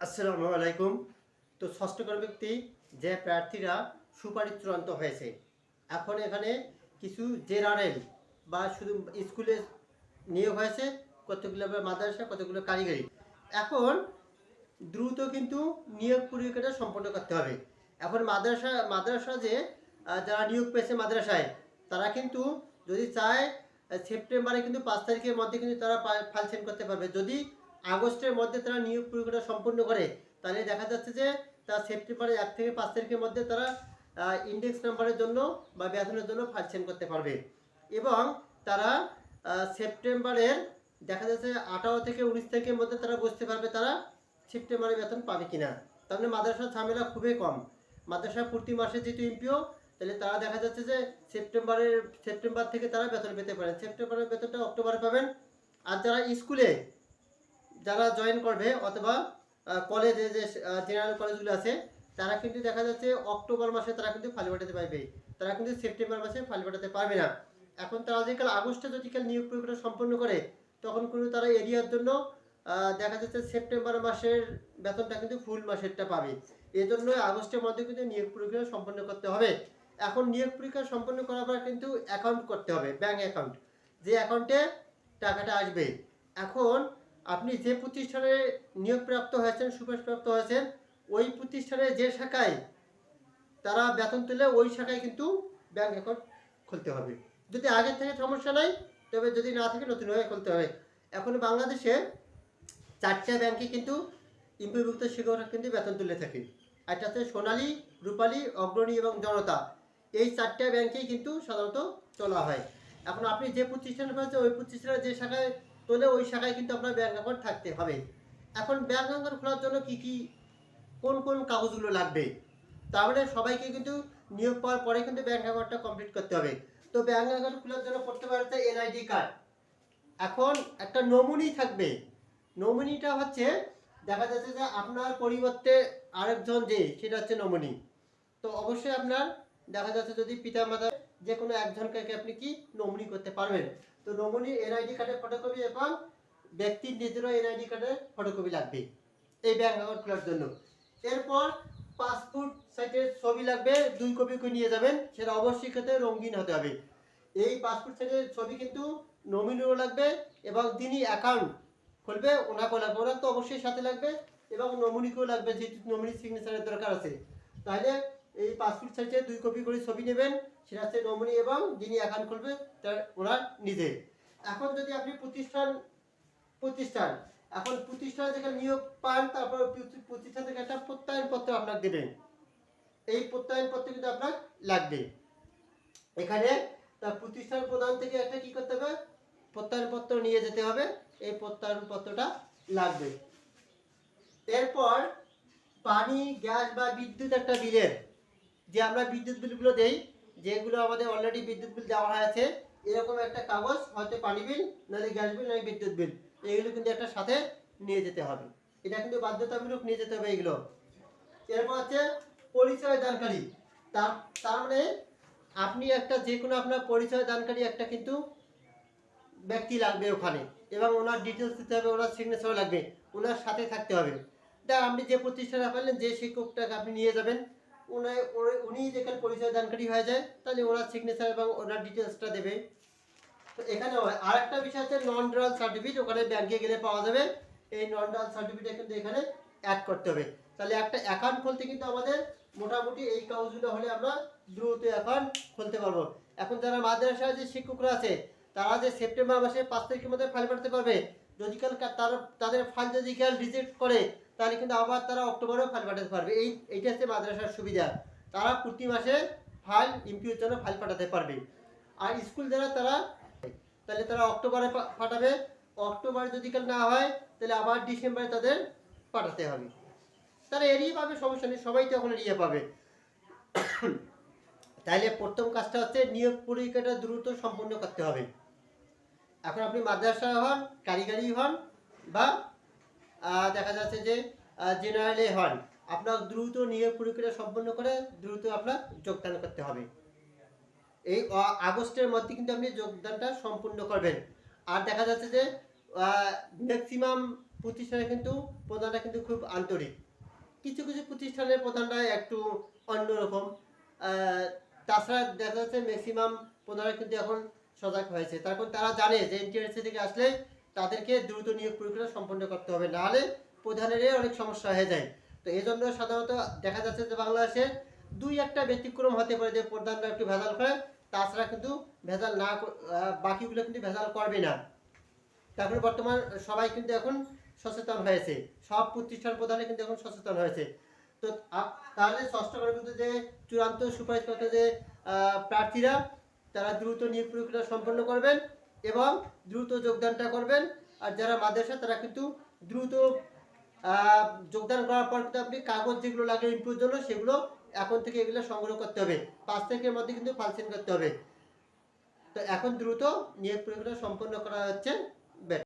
আসসালামু আলাইকুম। তো ষষ্ঠকর ব্যক্তি যে প্রার্থীরা সুপারিশ চূড়ান্ত হয়েছে। এখন এখানে কিছু জেনারেল বা শুধু স্কুলে নিয়োগ হয়েছে, কতগুলো মাদ্রাসা, কতগুলো কারিগরি। এখন দ্রুত কিন্তু নিয়োগ পরীক্ষাটা সম্পন্ন করতে হবে। এখন মাদ্রাসা মাদ্রাসা যে যারা নিয়োগ পেয়েছে মাদ্রাসায়, তারা কিন্তু যদি চায় সেপ্টেম্বরে কিন্তু পাঁচ তারিখের মধ্যে কিন্তু তারা ফাইল সেন্ড করতে পারবে। যদি আগস্টের মধ্যে তারা নিয়োগ পরীক্ষাটা সম্পূর্ণ করে। তাহলে দেখা যাচ্ছে যে, তারা সেপ্টেম্বরের এক থেকে পাঁচ তারিখের মধ্যে তারা ইন্ডেক্স নাম্বারের জন্য বা বেতনের জন্য ফাইল সেন্ড করতে পারবে। এবং তারা সেপ্টেম্বরের দেখা যাচ্ছে আঠারো থেকে উনিশ তারিখের মধ্যে তারা বুঝতে পারবে তারা সেপ্টেম্বরে বেতন পাবে কিনা। মানে মাদ্রাসার ঝামেলা খুবই কম। মাদ্রাসা প্রতি মাসে যেহেতু এমপিও তাহলে তারা দেখা যাচ্ছে যে সেপ্টেম্বরের, সেপ্টেম্বর থেকে তারা বেতন পেতে পারেন। সেপ্টেম্বরের বেতনটা অক্টোবরে পাবেন। আর যারা স্কুলে যারা জয়েন করবে অথবা কলেজে যে জেনারেল কলেজগুলো আছে, তারা কিন্তু দেখা যাচ্ছে অক্টোবর মাসে তারা কিন্তু ফাইল পাঠাতে পারবে। তারা কিন্তু সেপ্টেম্বর মাসে ফাইল পাঠাতে পারবে না। এখন তারা যদি কাল আগস্টে যদি কাল নিয়োগ প্রক্রিয়া সম্পন্ন করে, তখন কিন্তু তারা এরিয়ার জন্য দেখা যাচ্ছে সেপ্টেম্বর মাসের বেতনটা কিন্তু ফুল মাসেরটা পাবে। এই জন্য আগস্টের মধ্যে কিন্তু নিয়োগ প্রক্রিয়া সম্পন্ন করতে হবে। এখন নিয়োগ পরীক্ষা সম্পন্ন করার পর কিন্তু অ্যাকাউন্ট করতে হবে ব্যাংক অ্যাকাউন্ট যে অ্যাকাউন্টে টাকাটা আসবে। এখন আপনি যে প্রতিষ্ঠানে নিয়োগপ্রাপ্ত হয়েছেন, সুপারিশপ্রাপ্ত হয়েছেন, ওই প্রতিষ্ঠানের যে শাখায় তারা বেতন তুলে ওই শাখায় কিন্তু ব্যাংক অ্যাকাউন্ট খুলতে হবে। যদি আগের থেকে সমস্যা নাই, তবে যদি না থাকে নতুনভাবে খুলতে হবে। এখন বাংলাদেশে চারটা ব্যাংকে কিন্তু ইম্পিভুক্ত শিক্ষকরা কিন্তু বেতন তুলে থাকে। একটা হচ্ছে সোনালী, রূপালী, অগ্রণী এবং জনতা। এই চারটা ব্যাংকেই কিন্তু সাধারণত চলা হয়। এখন আপনি যে প্রতিষ্ঠানে পাচ্ছেন ওই প্রতিষ্ঠানের যে শাখায় তোলে ওই শাখায় কিন্তু আপনার ব্যাঙ্ক অ্যাকাউন্ট থাকতে হবে। এখন ব্যাংক অ্যাকাউন্ট খোলার জন্য কি কি, কোন কোন কাগজগুলো লাগবে? তাহলে সবাইকে কিন্তু নিয়োগ পাওয়ার পরে কিন্তু ব্যাংক অ্যাকাউন্টটা কমপ্লিট করতে হবে। তো ব্যাংক অ্যাকাউন্ট খোলার জন্য করতে পারছে এনআইডি কার্ড এখন একটা নমুনি থাকবে। নমিনিটা হচ্ছে, দেখা যাচ্ছে যে আপনার পরিবর্তে আরেকজন যে, সেটা হচ্ছে নমিনি। তো অবশ্যই আপনার, দেখা যাচ্ছে যদি পিতা মাতা যে কোনো একজনকে আপনি কি নমিনি করতে পারবেন। তো নমিনি এনআইডি কার্ডের ফটোকপি এবং ব্যক্তির নিজেরও এনআইডি কার্ডের ফটোকপি লাগবে এই ব্যাংক অ্যাকাউন্ট খোলার জন্য। এরপর পাসপোর্ট সাইজের ছবি লাগবে, দুই কপি করে নিয়ে যাবেন, সেটা অবশ্যই ক্ষেত্রে রঙিন হতে হবে। এই পাসপোর্ট সাইজের ছবি কিন্তু নমিনিও লাগবে এবং যিনি অ্যাকাউন্ট খুলবে, ওনাকেও লাগবে, ওনার তো অবশ্যই সাথে লাগবে এবং নমিনিকেও লাগবে, যেহেতু নমিনি সিগনেচারের দরকার আছে। তাহলে এই পাসপোর্ট সাইজে দুই কপি করে ছবি নেবেন, সেটা হচ্ছে নমিনি এবং যিনি অ্যাকাউন্ট খুলবে, তার ওনার নিজে। এখন যদি আপনি প্রতিষ্ঠান প্রতিষ্ঠান, এখন প্রতিষ্ঠানে যেখানে নিয়োগ পান, তারপর প্রতিষ্ঠান থেকে একটা প্রত্যয়ন পত্র আপনাকে দেবেন। এই প্রত্যয়ন পত্র কিন্তু আপনার লাগবে। এখানে তার প্রতিষ্ঠান প্রধান থেকে একটা কি করতে হবে? প্রত্যয়ন পত্র নিয়ে যেতে হবে। এই প্রত্যয়ন পত্রটা লাগবে। এরপর পানি, গ্যাস বা বিদ্যুৎ একটা বিলের যে আমরা বিদ্যুৎ বিলগুলো দেই, যেগুলো আমাদের অলরেডি বিদ্যুৎ বিল দেওয়া আছে এরকম একটা কাগজ, হয়তো পানি বিল, নাহলে গ্যাস বিল নয় বিদ্যুৎ বিল এইগুলো কিন্তু একটা সাথে নিয়ে যেতে হবে। এটা কিন্তু বাধ্যতামূলক নিয়ে যেতে হবে এগুলো। এরপর হচ্ছে পরিচয় দানকারী। তার তার মানে আপনি একটা যে কোনো আপনার পরিচয় দানকারী একটা কিন্তু ব্যক্তি লাগবে ওখানে, এবং ওনার ডিটেলস দিতে হবে, ওনার সিগনেচার লাগবে, ওনার সাথে থাকতে হবে। তা আপনি যে প্রতিষ্ঠানে পারলেন, যে শিক্ষকটাকে আপনি নিয়ে যাবেন উনি যেখানে পরিচয় দানকারী হয়ে যায়, তাহলে ওনার সিগনেচার এবং ওনার ডিটেলসটা দেবে। তো এখানে আর একটা বিষয় হচ্ছে নন ড্রাল সার্টিফিকেট ওখানে ব্যাংকে গেলে পাওয়া যাবে। এই নন ড্রাল সার্টিফিকেট কিন্তু এখানে অ্যাড করতে হবে। তাহলে একটা অ্যাকাউন্ট খুলতে কিন্তু আমাদের মোটামুটি এই কাগজগুলো হলে আমরা দ্রুত অ্যাকাউন্ট খুলতে পারব। এখন যারা মাদ্রাসায় যে শিক্ষকরা আছে, তারা যে সেপ্টেম্বর মাসে পাঁচ তারিখের মধ্যে ফাইল পাঠাতে পারবে। যদি কাল তাদের ফাইল যদি কাল রিজেক্ট করে তাহলে কিন্তু আবার তারা অক্টোবরেও ফাইল পাঠাতে পারবে। এই, এইটা হচ্ছে মাদ্রাসার সুবিধা। তারা প্রতি মাসে ফাইল ইম্পিউর জন্য ফাইল পাঠাতে পারবে। আর স্কুল যারা, তারা, তাহলে তারা অক্টোবরে পাঠাবে। অক্টোবরে যদি কাল না হয়, তাহলে আবার ডিসেম্বরে তাদের পাঠাতে হবে। তারা এড়িয়ে পাবে, সমস্যা নেই। সবাই তো এখন এড়িয়ে পাবে। তাইলে প্রথম কাজটা হচ্ছে নিয়োগ পরীক্ষাটা দ্রুত সম্পন্ন করতে হবে। এখন আপনি মাদ্রাসা হন, কারিগরি হন বা দেখা যাচ্ছে যে জেনারেলে হন আপনার দ্রুত নিয়োগ প্রক্রিয়া সম্পন্ন করে দ্রুত আপনার যোগদান করতে হবে। এই আগস্টের মধ্যে কিন্তু আপনি যোগদানটা সম্পূর্ণ করবেন। আর দেখা যাচ্ছে যে ম্যাক্সিমাম প্রতিষ্ঠানে কিন্তু প্রধানরা কিন্তু খুব আন্তরিক। কিছু কিছু প্রতিষ্ঠানের প্রধানরা একটু অন্যরকম। তাছাড়া দেখা যাচ্ছে ম্যাক্সিমাম প্রধানরা কিন্তু এখন সজাগ হয়েছে। তারপর তারা জানে যে এনটিআরসি থেকে আসলে তাদেরকে দ্রুত নিয়োগ প্রক্রিয়া সম্পন্ন করতে হবে। নাহলে প্রধানেরই অনেক সমস্যা হয়ে যায়। তো এই জন্য সাধারণত দেখা যাচ্ছে যে বাংলাদেশে দুই একটা ব্যতিক্রম হতে পারে যে প্রধানরা একটু ভেজাল করে, তাছাড়া কিন্তু ভেজাল না বাকিগুলো কিন্তু ভেজাল করবে না। তারপরে বর্তমান সবাই কিন্তু এখন সচেতন হয়েছে। সব প্রতিষ্ঠান প্রধানে কিন্তু এখন সচেতন হয়েছে। তো তাহলে ষষ্ঠ কিন্তু যে চূড়ান্ত সুপারিশগত যে প্রার্থীরা, তারা দ্রুত নিয়োগ প্রক্রিয়া সম্পন্ন করবেন। এবং দ্রুত যোগদানটা করবেন। আর যারা মাদ্রাসা, তারা কিন্তু দ্রুত যোগদান করার পর কিন্তু আপনি কাগজ যেগুলো লাগে ইনপুট জন্য সেগুলো এখন থেকে এগুলো সংগ্রহ করতে হবে। পাঁচ তারিখের মধ্যে কিন্তু ফালসিন করতে হবে। তো এখন দ্রুত নিয়োগ প্রক্রিয়া সম্পন্ন করা হচ্ছে।